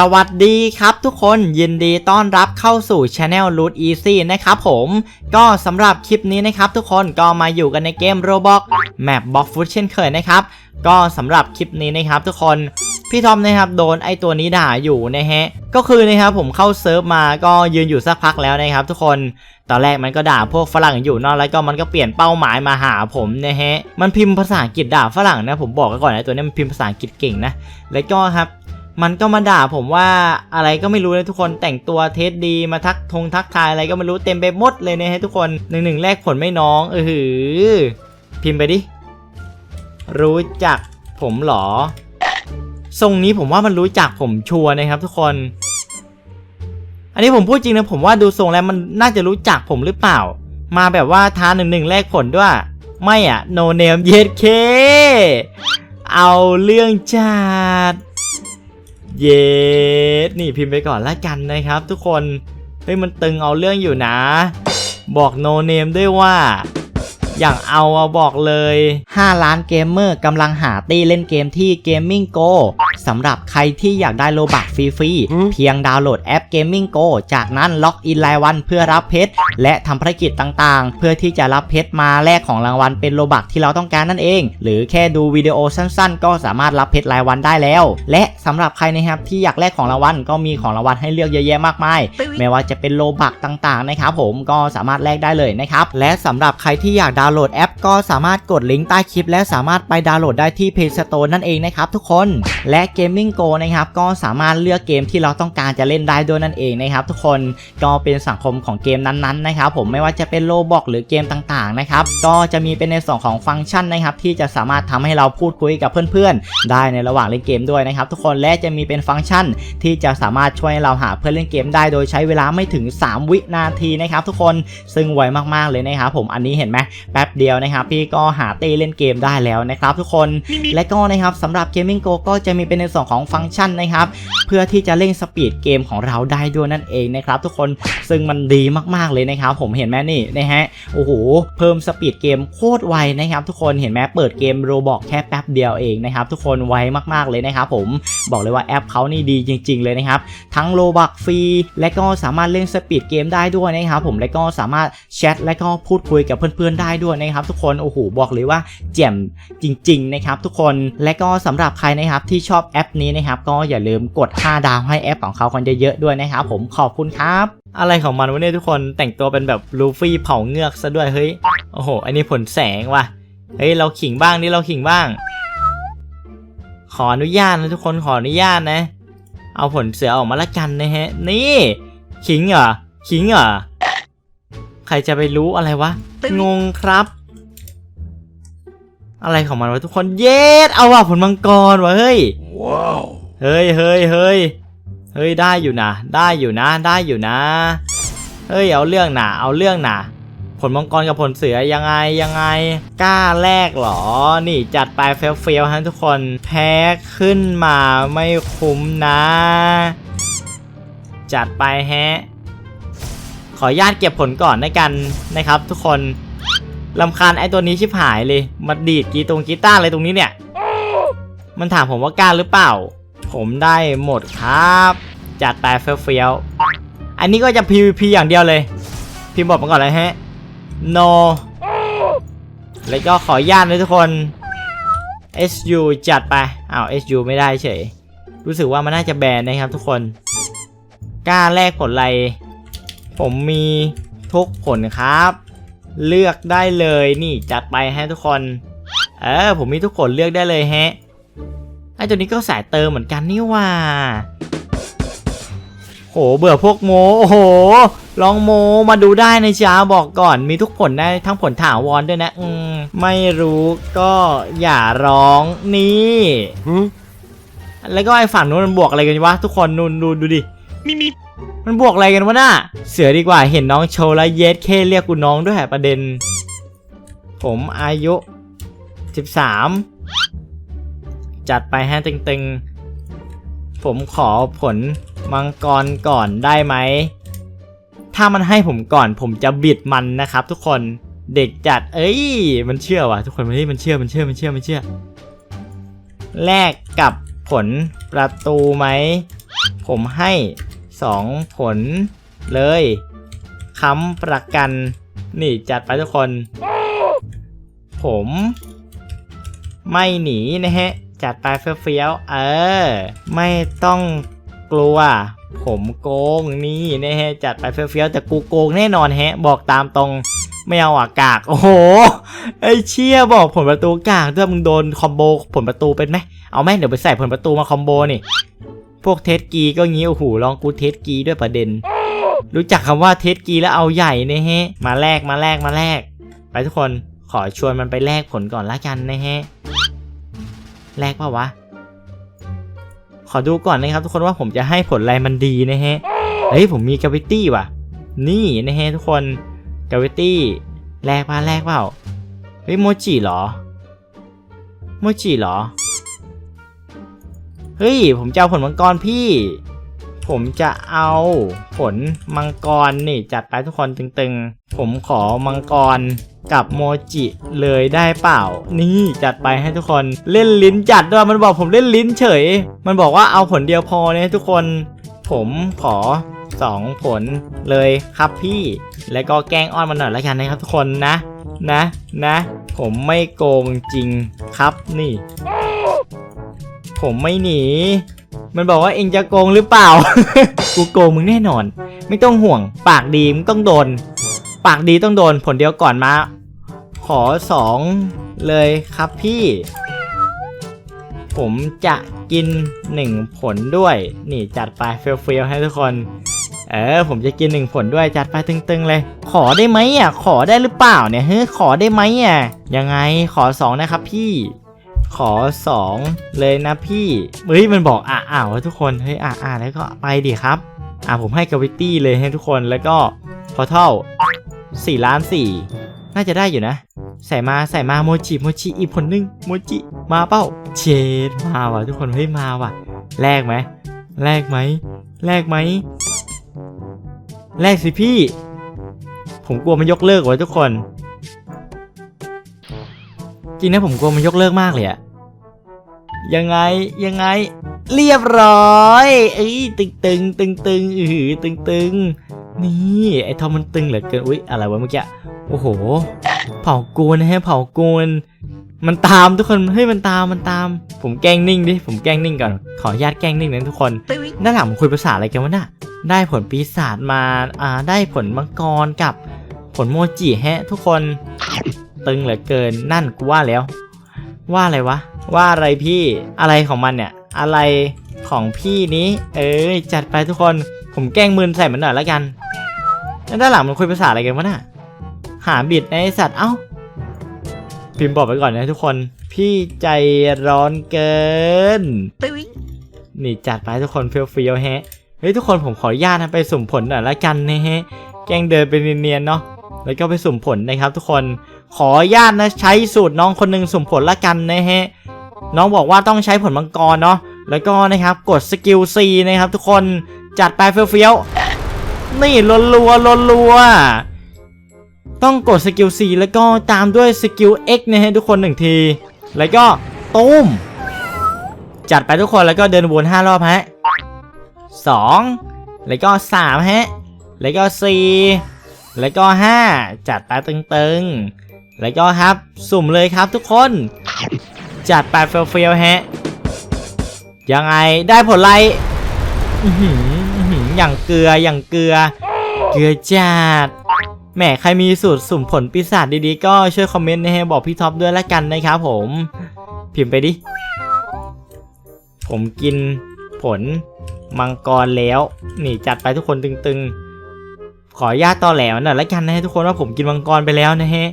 สวัสดีครับทุกคนยินดีต้อนรับเข้าสู่ Channel Root Easy นะครับผมก็สำหรับคลิปนี้นะครับทุกคนก็มาอยู่กันในเกม Roblox Map Box Food เช่นเคยนะครับ ก็สำหรับคลิปนี้นะครับทุกคนพี่ทอมนะครับโดนไอตัวนี้ด่าอยู่นะฮะก็คือนะครับผมเข้าเซิร์ฟมาก็ยืนอยู่สักพักแล้วนะครับ ทุกคนตอนแรกมันก็ด่าพวกฝรั่งอยู่นอะแล้วก็มันก็เปลี่ยนเป้าหมายมาหาผมนะฮะมันพิมพ์ภาษาอังกฤษด่าฝรั่งนะผมบอกก่อนนะตัวนี้มันพิมพ์ภาษาอังกฤษเก่งนะแล้วก็ครับ มันก็มาด่าผมว่าอะไรก็ไม่รู้เลยทุกคนแต่งตัวเทสดีมาทักทงทักทายอะไรก็ไม่รู้เต็มไปหมดเลยนะฮะทุกคนหนึ่งหนึ่งแรกผลไม่น้องเออหือ พิมพ์ไปดิ รู้จักผมเหรอ ทรงนี้ผมว่ามันรู้จักผมชัวร์นะครับ ทุกคน อันนี้ผมพูดจริงนะผมว่าดูทรงแล้วมันน่าจะรู้จักผมหรือเปล่า มาแบบว่าท้าหนึ่งหนึ่งแรกผลด้วย ไม่อะโนเนมเยดเคเอาเรื่องจัด เยสนี่พิมพ์ไปก่อนละกันนะครับ ทุกคน เฮ้ยมันตึงเอาเรื่องอยู่นะ บอกโนเนมด้วยว่า อย่างเอาอะบอกเลย 5 ล้านเกมเมอร์กำลังหาตี้เล่นเกมที่ Gaming Go สำหรับใครที่อยากได้โลบักฟรีๆ เพียงดาวน์โหลดแอป Gaming Go จากนั้นล็อกอินรายวันเพื่อรับเพชร และทำภารกิจต่างๆ เพื่อที่จะรับเพชรมาแลกของรางวัลเป็นโลบักที่เราต้องการนั่นเอง หรือแค่ดูวิดีโอสั้นๆ ก็สามารถรับเพชรรายวันได้แล้ว และสำหรับใครนะครับที่อยากแลกของรางวัลก็มีของรางวัลให้เลือกเยอะแยะมากมาย ไม่ว่าจะเป็นโลบักต่างๆนะครับผมก็สามารถแลกได้เลยนะครับ และสำหรับใครที่อยากดาวน์โหลดแอปก็สามารถกดลิงก์ใต้คลิป และสามารถไปดาวน์โหลดได้ที่ Play Store นั่นเองนะครับทุกคน และ Gaming Go นะครับก็สามารถเลือกเกมที่เราต้องการจะเล่นได้ด้วยนั่นเองนะครับทุกคนก็เป็นสังคมของเกมนั้นๆนะครับผมไม่ว่าจะเป็นโลบอกหรือเกมต่างๆนะครับก็จะมีเป็นในส่วนของฟังก์ชันนะครับที่จะสามารถทำให้เราพูดคุยกับเพื่อนๆ ได้ในระหว่างเล่นเกมด้วยนะครับทุกคนและจะมีเป็นฟังก์ชันที่จะสามารถช่วยให้เราหาเพื่อนเล่นเกมได้ โดยใช้เวลาไม่ถึง 3 วินาทีนะครับทุกคนซึ่งไวมากๆเลยนะครับผมอันนี้เห็นไหมป๊บเดียวนะครับ พี่ก็หาเต้เล่นเกมได้แล้วนะครับทุกคนและก็นะครับสำหรับ Gaming Go ก็จะมีเป็นในส่วนของฟังก์ชันนะครับ เพื่อที่จะเร่งสปีดเกมของเราได้ด้วยนั่นเองนะครับทุกคนซึ่งมันดีมากๆเลยนะครับ ผมเห็นไหมนี่นะฮะโอ้โหเพิ่มสปีดเกมโคตรไวนะครับ ทุกคนเห็นไหมเปิดเกมโรบอกแค่แป๊บเดียวเองนะครับทุกคนไวมากๆเลยนะครับผมบอกเลยว่าแอปเขานี่ดีจริง ๆ เลยนะครับ ทั้งโลบักฟรีและก็สามารถเล่นสปีดเกมได้ด้วยนะครับผมและก็สามารถแชทและก็พูดคุยกับเพื่อนๆได้ด้วยนะครับทุกคนโอ้โหบอกเลยว่าแจ่มจริงๆนะครับทุกคนและก็สำหรับใครนะครับที่ชอบแอปนี้นะครับก็อย่าลืมกด 5 ดาวให้แอปของเขาคนเยอะๆด้วยนะครับผมขอบคุณครับอะไรของมันวะเนี่ยทุกคนแต่งตัวเป็นแบบลูฟี่เผาเงือกซะด้วยเฮ้ยโอ้โห อันนี้ผลแสงว่ะเฮ้ยเราขิงบ้างนี่เราขิงบ้าง ขออนุญาตนะทุกคนขออนุญาตนะ เอาผลเสือออกมาละกันนะฮะ นี่ ขิงเหรอขิงเหรอ ใครจะไปรู้อะไรวะ งงครับ อะไรของมันวะทุกคน เย็ดเอาว่ะผลมังกรวะเฮ้ย Wow. เฮ้ยเฮ้ยเฮ้ยเฮ้ยได้อยู่นะ ได้อยู่นะ ได้อยู่นะ เฮ้ยเอาเรื่องนะเอาเรื่องนะผลมังกรกับผลเสือยังไงยังไงกล้าแรกเหรอ นี่จัดไปเฟลเฟลฮะทุกคนแพ้ขึ้นมาไม่คุ้มนะ จัดไปแฮะ ขออนุญาตเก็บผลก่อนในกันนะครับ ทุกคนลำคาญไอ้ตัวนี้ชิบหายเลยมาดีดกีตรงกีตาร์อะไรตรงนี้เนี่ย มันถามผมว่ากล้าหรือเปล่า ผมได้หมดครับจัดไปเฟี้ยวๆอันนี้ก็จะ PVP อย่างเดียวเลย พิมพ์บอกมาก่อนเลยฮะ no แล้วก็ขออนุญาตเลยทุกคน SU จัดไปอ้าว SU ไม่ได้เฉย รู้สึกว่ามันน่าจะแบนนะครับทุกคน กล้าแลกผลอะไร ผมมีทุกผลครับ เลือกได้เลยนี่จัดไปฮะทุกคน เออผมมีทุกผลเลือกได้เลยฮะไอ้ตัวนี้ก็สายเติมเหมือนกันนี่ว่าโหเบื่อพวกโมโอ้โห ลองโมมาดูได้ในจ้าบอกก่อนมีทุกผลได้ทั้งผลถาวรด้วยนะ อืมไม่รู้ก็อย่าร้องนี่ Hmm? แล้วก็ไอ้ฝั่งนู้นมันบวกอะไรกันวะทุกคนนูนดูดูดิ Me me. มันบวกอะไรกันวะน่ะเสือดีกว่าเห็นน้องโชว์แล้วเยสเคเรียกกูน้องด้วยประเด็น ผมอายุ 13 จัดไปฮะตึงๆ ผมขอผลมังกรก่อนได้ไหม ถ้ามันให้ผมก่อนผมจะบิดมันนะครับ ทุกคนเด็กจัด เอ้ย มันเชื่อว่ะทุกคนมันเฮ้ยมันเชื่อมันเชื่อมันเชื่อมันเชื่อแลกกับผลประตูไหม ผมให้ สองผลเลยค้ำประกัน นี่จัดไปทุกคน ผม ไม่หนีนะฮะ จัดไปเฟี้ยวๆเออ ไม่ต้องกลัว ผมโกงนี่นะฮะ จัดไปเฟี้ยวๆแต่กูโกงแน่นอนฮะ บอกตามตรงไม่เอาอากาก โอ้โห ไอเชี่ยบอกผลประตูกากด้วยมึงโดนคอมโบผลประตูเป็นไหมเอาไหมเดี๋ยวไปใส่ผลประตูมาคอมโบนี่ พวกเทสกีก็งี้โอ้โหลองกูเทสกีด้วยประเด็น รู้จักคำว่าเทสกีแล้วเอาใหญ่นะฮะ มาแลกมาแลกมาแลกไปทุกคนขอชวนมันไปแลกผลก่อนละกันนะฮะแลกเปล่าวะ ขอดูก่อนนะครับ ทุกคนว่าผมจะให้ผลอะไรมันดีนะฮะเฮ้ยผมมีกาวิตี้ว่ะ นี่นะฮะทุกคนกาวิตี้แลกป่ะแลกเปล่าเฮ้ยโมจิเหรอโมจิเหรอ เฮ้ย ผมจะเอาผลมังกรพี่ ผมจะเอาผลมังกรนี่จัดไปทุกคนตึงๆ ผมขอมังกรกับโมจิเลยได้เปล่า นี่จัดไปให้ทุกคนเล่นลิ้นจัดด้วยมันบอกผมเล่นลิ้นเฉย มันบอกว่าเอาผลเดียวพอเนี่ยทุกคน ผมขอสองผลเลยครับพี่ แล้วก็แกล้งอ้อนมันหน่อยละกันนะครับทุกคนนะ นะนะ ผมไม่โกงจริงครับนี่ ผมไม่หนี มันบอกว่าเองจะโกงหรือเปล่า กูโกงมึงแน่นอน ไม่ต้องห่วง ปากดีมึงต้องโดน ปากดีต้องโดน ผลเดียวก่อนมา ขอสองเลยครับพี่ ผมจะกินหนึ่งผลด้วย นี่จัดไปเฟลๆให้ทุกคน เออ ผมจะกินหนึ่งผลด้วยจัดไปตึงๆเลย ขอได้ไหมอะ ขอได้หรือเปล่าเนี่ยเฮ้ยขอได้ไหมอะ ยังไงขอสองนะครับพี่ ขอสองเลยนะพี่เฮ้ยมันบอกอะอ่าวทุกคนเฮ้ยอะอะแล้วก็ไปดิครับ อะผมให้กาวิตี้เลยให้ทุกคนแล้วก็พอเท่าสี่ล้านสี่น่าจะได้อยู่นะ ใส่มาใส่มาโมจิโมจิอีกผลหนึงโมจิมาเป้าเชดมาว่ะทุกคนเฮ้ยมาว่ะแลกไหมแลกไหมแลกไหมแลกสิพี่ ผมกลัวมันยกเลิกไว้ทุกคน จริงนะผมกลัวมันยกเลิกมากเลยอะยังไงยังไง เรียบร้อยเอ้ยตึงตึงตึงตึงอือหือตึงตึงนี่ไอ้ทอมมันตึงเหลือเกินอุ๊ยอะไรวะเมื่อกี้โอ้โห เผากูนนะฮะเผากูนมันตามทุกคนเฮ้ยมันตามมันตาม ผมแกล้งนิ่งดิผมแกล้งนิ่งก่อนขออนุญาตแกล้งนิ่งนะทุกคนด้านหลังผมคุยภาษาอะไรกันวะน่ะได้ผลปีศาจมาอ่าได้ผลมังกรกับผลโมจิแฮะทุกคน ตึงเหลือเกินนั่นกูว่าแล้ว ว่าอะไรวะ ว่าอะไรพี่อะไรของมันเนี่ย อะไรของพี่นี้ เอ้ยจัดไปทุกคนผมแกล้งมืนใส่มันหน่อยแล้วกันแล้วด้านหลังมันคุยภาษาอะไรกันวะน่ะหาบิดในไอ้สัตว์เอ้าพิมพ์บอกไปก่อนนะทุกคน พี่ใจร้อนเกินนี่จัดไปทุกคนเฟี้ยวๆแฮะเฮ้ยทุกคนผมขออนุญาตนะไปสุ่มผลหน่อยละกันนะฮะแกล้งเดินไปเนียนๆเนาะแล้วก็ไปสุ่มผลนะครับทุกคน ขอญาตนะใช้สูตรน้องคนหนึ่งสุ่มผลละกันนะฮะน้องบอกว่าต้องใช้ผลมังกรเนาะแล้วก็นะครับกดสกิล C นะครับ ทุกคนจัดไปเฟี้ยวๆนี่รัวๆรัวๆต้องกดสกิล C แล้วก็ตามด้วยสกิล X นะฮะทุกคนหนึ่งที แล้วก็ตูมจัดไปทุกคนแล้วก็เดินวน5รอบฮะสองแล้วก็สามฮะ แล้วก็สี่แล้วก็ห้าจัดไปตึงๆ แล้วก็ครับ สุ่มเลยครับทุกคน จัดไปเฟียวๆฮะ ยังไงได้ผลไรอื้อหือย่างเกลืออย่างเกลือ เกลือจัดแหมใครมีสูตรสุ่มผลปีศาจดีๆ ก็ช่วยคอมเมนต์นะฮะบอกพี่ท็อปด้วยละกันนะครับผม พิมพ์ไปดิ ผมกินผลมังกรแล้ว นี่จัดไปทุกคนตึงๆ ขออนุญาตต่อแหลวหน่อยละกันนะฮะทุกคนว่าผมกินมังกรไปแล้วนะฮะ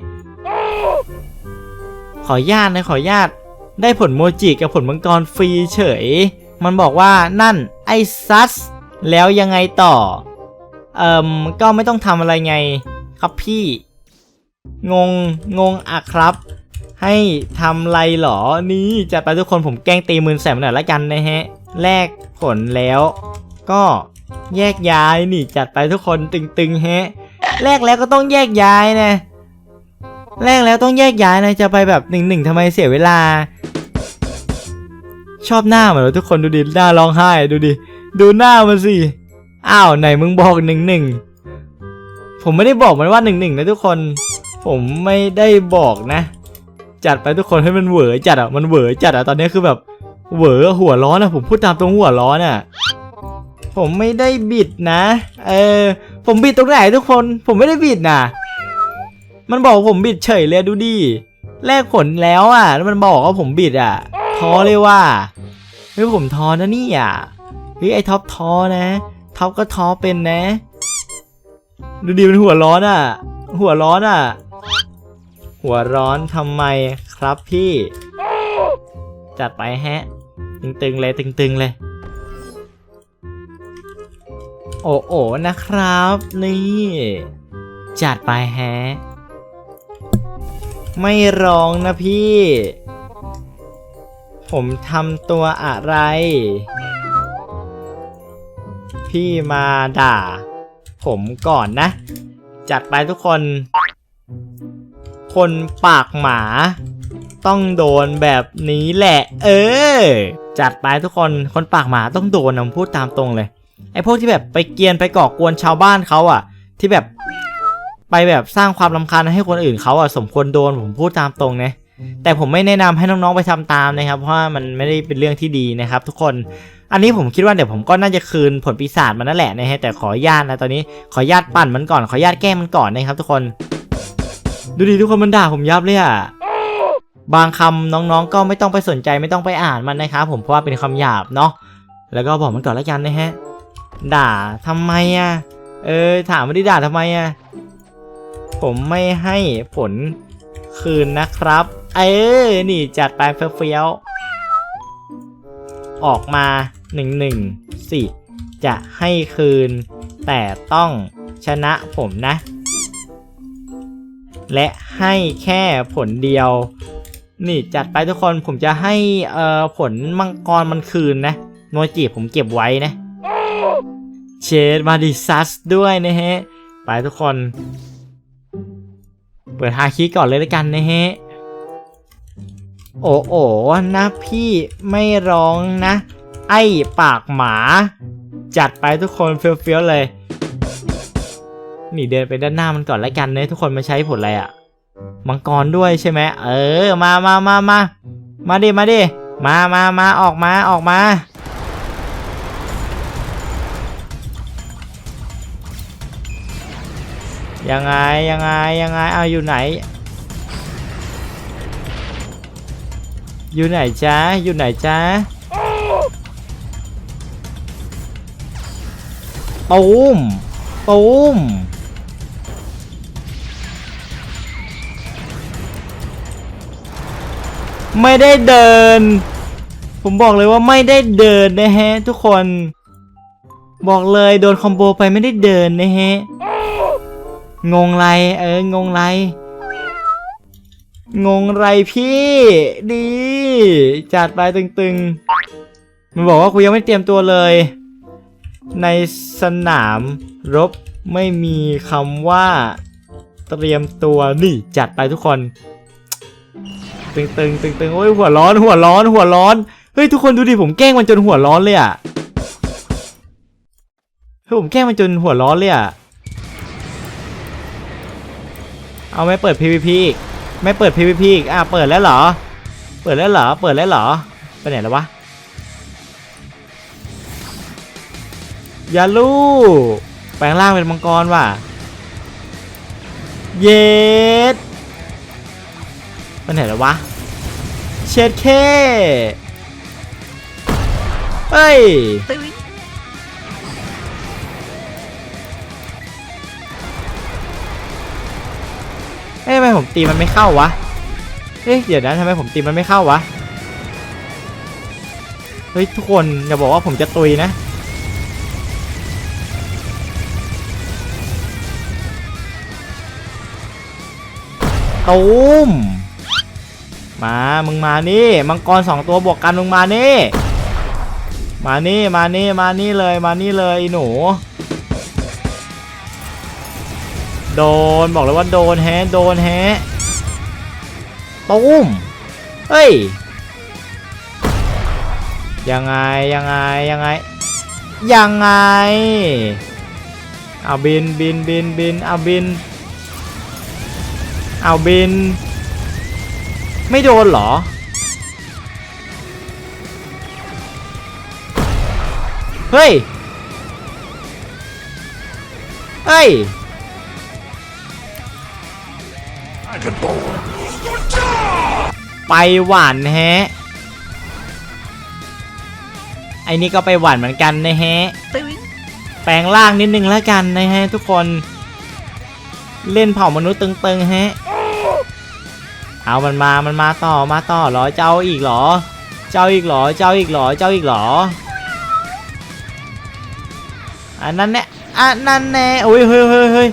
ขอญาตนะขอญาตได้ผลโมจิกับผลมังกรฟรีเฉย มันบอกว่านั่นไอซัสแล้วยังไงต่อ เอ่มก็ไม่ต้องทำอะไรไงครับพี่ งงงงอะครับ ให้ทำไรหรอ นี่จัดไปทุกคนผมแกล้งตีมือแสมหน่อยละกันนะฮะ แลกผลแล้ว ก็แยกย้ายนี่จัดไปทุกคนตึงๆฮะ แลกแล้วก็ต้องแยกย้ายนะ แรกแล้วต้องแยกย้ายนะจะไปแบบหนึ่งหนึ่งทำไมเสียเวลา ชอบหน้าเหมือนทุกคนดูดิหน้าร้องไห้ดูดิดูหน้ามันสิอ้าวไหนมึงบอกหนึ่งหนึ่งผมไม่ได้บอกมันว่าหนึ่งหนึ่งนะทุกคน ผมไม่ได้บอกนะ จัดไปทุกคนให้มันเหวอจัดอะมันเหวอจัดอะตอนนี้คือแบบเหวอหัวร้อนอะผมพูดตามตรงหัวร้อนอะผมไม่ได้บิดนะ เออ ผมบิดตรงไหนทุกคน ผมไม่ได้บิดนะ มันบอกผมบิดเฉยเลยดูดิแลกผลแล้วอะแล้วมันบอกว่าผมบิดอะท้อเลยว่าเฮ้ยผมท้อนะนี่อะเฮ้ยไอท็อปท้อนะท็อปก็ท้อเป็นนะ ดูดิมันหัวร้อนอะ หัวร้อนอะ หัวร้อนทำไมครับพี่ จัดไปแฮะ ตึงๆเลยตึงๆเลย โอ้โอนะครับ นี่ จัดไปแฮะ ไม่ร้องนะพี่ ผมทำตัวอะไร พี่มาด่า ผมก่อนนะ จัดไปทุกคน คนปากหมา ต้องโดนแบบนี้แหละ เออ จัดไปทุกคน คนปากหมาต้องโดนนะผมพูดตามตรงเลย ไอ้พวกที่แบบไปเกียนไปก่อกวนชาวบ้านเขาอะที่แบบ ไปแบบสร้างความรำคาญให้คนอื่นเขาอะสมควรโดนผมพูดตามตรงนะแต่ผมไม่แนะนำให้น้องๆไปทำตามนะครับ เพราะว่ามันไม่ได้เป็นเรื่องที่ดีนะครับ ทุกคนอันนี้ผมคิดว่าเดี๋ยวผมก็น่าจะคืนผลปีศาจมันนั่นแหละนะฮะแต่ขออนุญาตนะตอนนี้ขออนุญาตปั่นมันก่อนขออนุญาตแก้มันก่อนนะครับ ทุกคน ดูดิทุกคนมันด่าผมยับเลยอะบางคำน้องๆ ก็ไม่ต้องไปสนใจไม่ต้องไปอ่านมันนะครับผมเพราะว่าเป็นคำหยาบเนาะแล้วก็บอกมันก่อนแล้วกันนะฮะ ด่าทำไมอะเออถามว่าได้ด่าทำไมอะ ผมไม่ให้ผลคืนนะครับ เออ นี่จัดไปเฟี้ยวๆออกมาหนึ่งหนึ่งสี่จะให้คืน แต่ต้องชนะผมนะ และให้แค่ผลเดียว นี่จัดไปทุกคนผมจะให้เอ่อผลมังกรมันคืนนะโนจิผมเก็บไว้นะ เชดมาดิซัสด้วยนะฮะ ไปทุกคน เปิดฮาคิก่อนเลยล้วกันนะฮะ โอ้โอนะพี่ไม่ร้องนะ ไอ้ปากหมา จัดไปทุกคนเฟี้ยวๆเลยนี่เดินไปด้านหน้ามันก่อนล้วกันเนะทุกคนมาใช้ผลอะไรอะมังกรด้วยใช่ไหมเออ มามามามามาดิมาดิมามามาออกมาออกมา ยังไงยังไงยังไงเอาอยู่ไหน อยู่ไหนจ๊ะอยู่ไหนจ๊ะตูมตูมไม่ได้เดิน ผมบอกเลยว่าไม่ได้เดินนะฮะ ทุกคน บอกเลยโดนคอมโบไปไม่ได้เดินนะฮะ งงไร เอองงไร งงไรพี่ ดี จัดไปตึงๆ มันบอกว่ากูยังไม่เตรียมตัวเลย ในสนามรบไม่มีคำว่า เตรียมตัวนี่จัดไปทุกคน ตึงๆตึงๆโอ้ยหัวร้อน หัวร้อน หัวร้อน เฮ้ยทุกคนดูดิผมแกล้งมันจนหัวร้อนเลยอะเฮ้ยผมแกล้งมันจนหัวร้อนเลยอะ เอาไม่เปิด PVP อีกไม่เปิด PVP อีกอะเปิดแล้วเหรอ เปิดแล้วเหรอ เปิดแล้วเหรอ ไปไหนแล้ววะ ยาลูแปลงร่างเป็นมังกรว่ะ เย็ดไปไหนแล้ววะ เช็ดเคเฮ้ย เอ้ยทำไมผมตีมันไม่เข้าวะเฮ้ยเดี๋ยวนะทำไมผมตีมันไม่เข้าวะ เฮ้ยทุกคนอย่าบอกว่าผมจะตุยนะ ตูมมา มึงมานี่ มังกรสองตัวบวกกันมึงมานี่ มานี่ มานี่ มานี่เลย มานี่เลยหนู โดนบอกเลยว่าโดนแฮะโดนแฮะตูมเฮ้ยยังไงยังไงยังไงยังไงเอาบินบินบินบินเอาบินเอาบิน ไม่โดนเหรอ เฮ้ย เฮ้ย ไปหวานแฮะไอ้นี่ก็ไปหวานเหมือนกันนะฮะ แปลงร่างนิดนึงแล้วกันนะฮะทุกคน เล่นเผ่ามนุษย์ตึงๆฮะ เอามันมา มันมาต่อ มาต่อหรอ เจ้าอีกหรอ เจ้าอีกหรอ เจ้าอีกหรอ เจ้าอีกหรอ อันนั้นแน่อันนั้นแน่โอ้ยเฮ้ยเฮ้ยเฮ้ย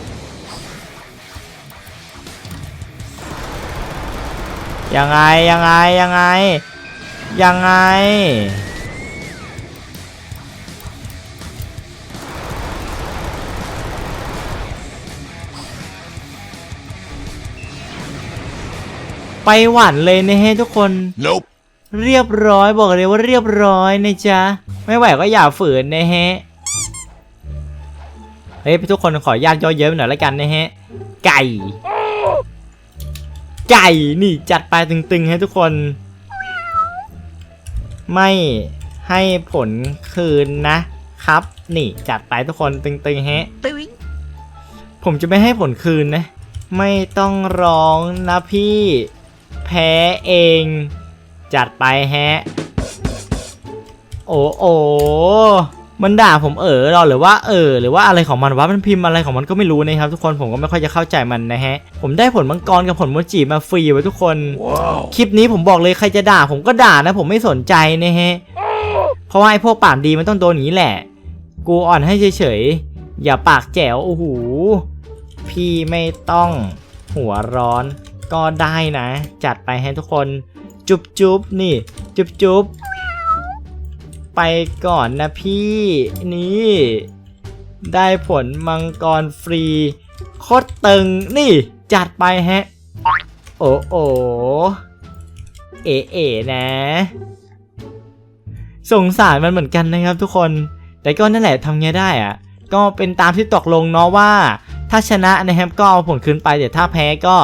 ยังไงยังไงยังไงยังไง ไปหวานเลยนะฮะทุกคน Nope. เรียบร้อยบอกเลยว่าเรียบร้อยนะจ๊ะ ไม่ไหวก็อย่าฝืนนะฮะเฮ้ยทุกคนขออนุญาตย่อเยอะหน่อยละกันนะฮะ ไก่ ไก่นี่จัดไปตึงๆให้ทุกคน ไม่ให้ผลคืนนะครับ นี่จัดไปทุกคนตึงๆฮะผมจะไม่ให้ผลคืนนะ ไม่ต้องร้องนะพี่ แพ้เอง จัดไปแฮะ โอ้โอ มันด่าผมเออหรอหรือว่าเออ หรือว่าอะไรของมันวะมันพิมพ์อะไรของมันก็ไม่รู้นะครับทุกคนผมก็ไม่ค่อยจะเข้าใจมันนะฮะ ผมได้ผลมังกรกับผลโมจิมาฟรีไว้ทุกคน Wow. คลิปนี้ผมบอกเลยใครจะด่าผมก็ด่านะ ผมไม่สนใจนะฮะเพราะว่าไอ้พวกปากดีมันต้องโดนอย่างนี้แหละ กูอ่อนให้เฉยๆอย่าปากแจ๋วโอ้โหพี่ไม่ต้องหัวร้อนก็ได้นะ จัดไปให้ทุกคน จุบจุบนี่ จุบจุบ ไปก่อนนะพี่นี่ ได้ผลมังกรฟรีโคตรตึงนี่จัดไปฮะ โอ้โอเอ๋เอ๋นะ สงสารมันเหมือนกันนะครับทุกคน แต่ก็นั่นแหละทำไงได้อะก็เป็นตามที่ตกลงเนาะว่า ถ้าชนะนะครับก็เอาผลคืนไปแต่ถ้าแพ้ก็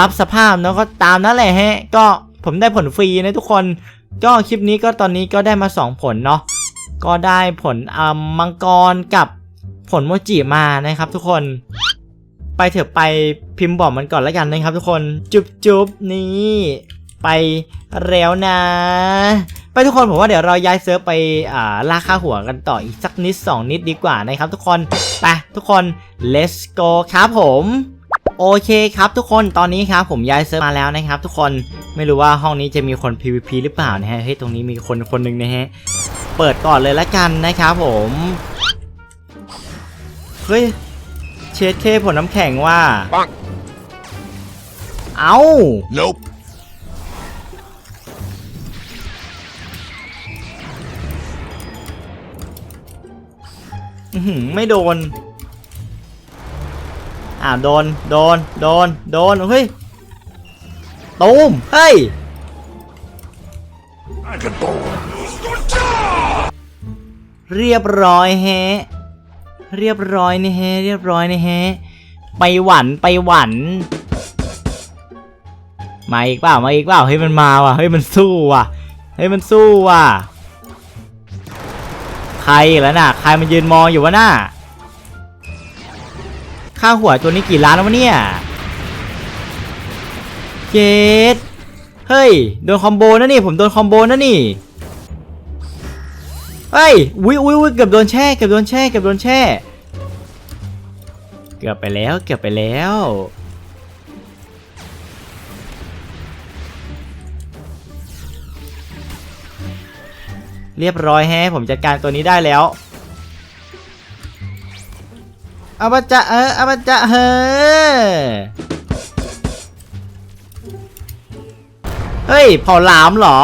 รับสภาพเนาะก็ตามนั่นแหละฮะ ก็ผมได้ผลฟรีนะทุกคน ก็คลิปนี้ก็ตอนนี้ก็ได้มา 2 ผลเนาะก็ได้ผลอ่ามังกรกับผลโมจิมานะครับ ทุกคน ไปเถอะไปพิมพ์บอกมันก่อนแล้วกันนะครับ ทุกคนจุบจุบนี่ไปแล้วนะ ไปทุกคนผมว่าเดี๋ยวเราย้ายเซิร์ฟไปอ่าล่าค่าหัวกันต่ออีกสักนิด 2 นิดดีกว่านะครับ ทุกคนไปทุกคน let's go ครับผม โอเคครับทุกคนตอนนี้ครับผมย้ายเซิร์ฟมาแล้วนะครับทุกคนไม่รู้ว่าห้องนี้จะมีคน PVP หรือเปล่านะฮะเฮ้ยตรงนี้มีคนคนหนึ่งนะฮะเปิดก่อนเลยละกันนะครับผมเฮ้ยเชดเคผลน้ำแข็งว่า Bonk. เอา Nope. อื้อหือไม่โดน อ่าโดน โดน โดน โดน เฮ้ย ตูม เฮ้ย เรียบร้อยแฮะ เรียบร้อยนี่แฮะ เรียบร้อยนี่แฮะ ไปหวัน ไปหวัน มาอีกเปล่า มาอีกเปล่า เฮ้ยมันมาว่ะ เฮ้ยมันสู้ว่ะ เฮ้ยมันสู้ว่ะ ใครแล้วน่ะ ใครมันยืนมองอยู่วะน่ะ ค่าหัวตัวนี้กี่ล้านแล้ววะเนี่ยเจดเฮ้ย โดนคอมโบนะนี่ ผมโดนคอมโบนะนี่ เฮ้ยอุ้ย อุ้ยอุ้ยเกือบโดนแช่ เกือบโดนแช่ เกือบโดนแช่ เกือบไปแล้ว เกือบไปแล้ว เรียบร้อยแฮะผมจัดการตัวนี้ได้แล้ว อามาจะเออเอามาจะเฮ้อเฮ้ยเผาหลามเหรอ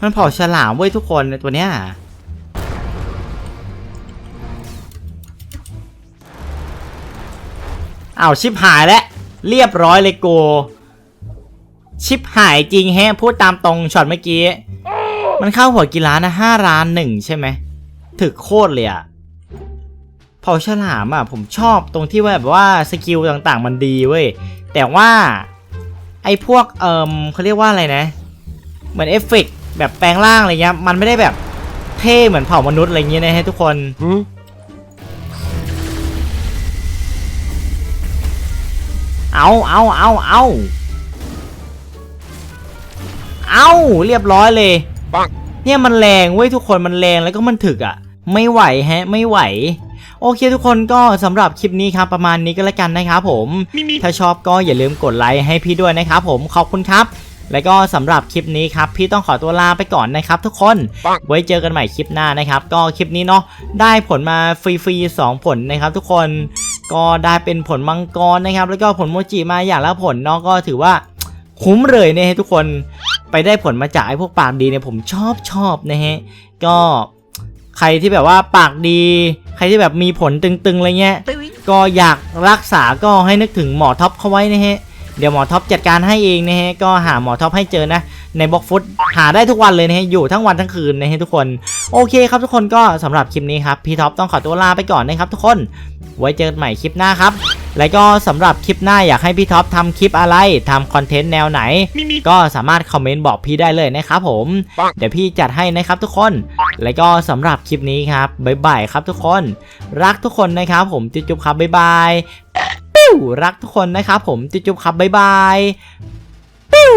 มันเผาฉลามเว้ยทุกคนในตัวเนี้ยอ้าวชิบหายแล้ว เรียบร้อยเลยโก ชิปหายจริงแฮะ พูดตามตรงช็อตเมื่อกี้ มันเข้าหัวกีฬานะห้าล้านหนึ่งใช่ไหมถึกโคตรเลยอะเผาฉลามอะผมชอบตรงที่ว่าแบบว่าสกิลต่างๆมันดีเว้ย แต่ว่า ไอ้พวกเอิมเขาเรียกว่าอะไรนะ เหมือนเอฟเฟกต์แบบแปลงร่างอะไรเงี้ยมันไม่ได้แบบเท่เหมือนเผ่ามนุษย์อะไรเงี้ยนะฮะทุกคนเอาเอาเอาเอาเอาเรียบร้อยเลยปังเนี่ยมันแรงเว้ยทุกคนมันแรงแล้วก็มันถึกอะ่ะ ไม่ไหวฮะ ไม่ไหว โอเคทุกคนก็สำหรับคลิปนี้ครับประมาณนี้ก็แล้วกันนะครับผมถ้าชอบก็อย่าลืมกดไลค์ให้พี่ด้วยนะครับผมขอบคุณครับ แล้วก็สำหรับคลิปนี้ครับ พี่ต้องขอตัวลาไปก่อนนะครับ ทุกคนปังไว้เจอกันใหม่คลิปหน้านะครับ ก็คลิปนี้เนาะได้ผลมาฟรีๆสองผลนะครับ ทุกคนก็ได้เป็นผลมังกรนะครับ แล้วก็ผลโมจิมาอย่างละผลเนาะก็ถือว่าคุ้มเลยนะฮะทุกคน ไปได้ผลมาจากไอ้พวกปากดีเนี่ยผมชอบชอบนะฮะก็ใครที่แบบว่าปากดี ใครที่แบบมีผลตึงๆอะไรเงี้ยก็อยากรักษาก็ให้นึกถึงหมอท็อปเขาไว้นะฮะเดี๋ยวหมอท็อปจัดการให้เองนะฮะก็หาหมอท็อปให้เจอนะ ในบล็อกฟุตหาได้ทุกวันเลยนะฮะอยู่ทั้งวันทั้งคืนนะฮะทุกคนโอเคครับทุกคนก็สำหรับคลิปนี้ครับพี่ท็อปต้องขอตัวลาไปก่อนนะครับทุกคน ไว้เจอกันใหม่คลิปหน้าครับ แล้วก็สำหรับคลิปหน้าอยากให้พี่ท็อปทำคลิปอะไรทำคอนเทนต์แนวไหน ก็สามารถคอมเมนต์บอกพี่ได้เลยนะครับผมปังเดี๋ยวพี่จัดให้นะครับทุกคน แล้วก็สำหรับคลิปนี้ครับบ๊ายบายครับทุกคน รักทุกคนนะครับผมจุ๊บๆครับบ๊ายบายปิ้วรักทุกคนนะครับผมจุ๊บๆครับบ๊ายบายปิ้ว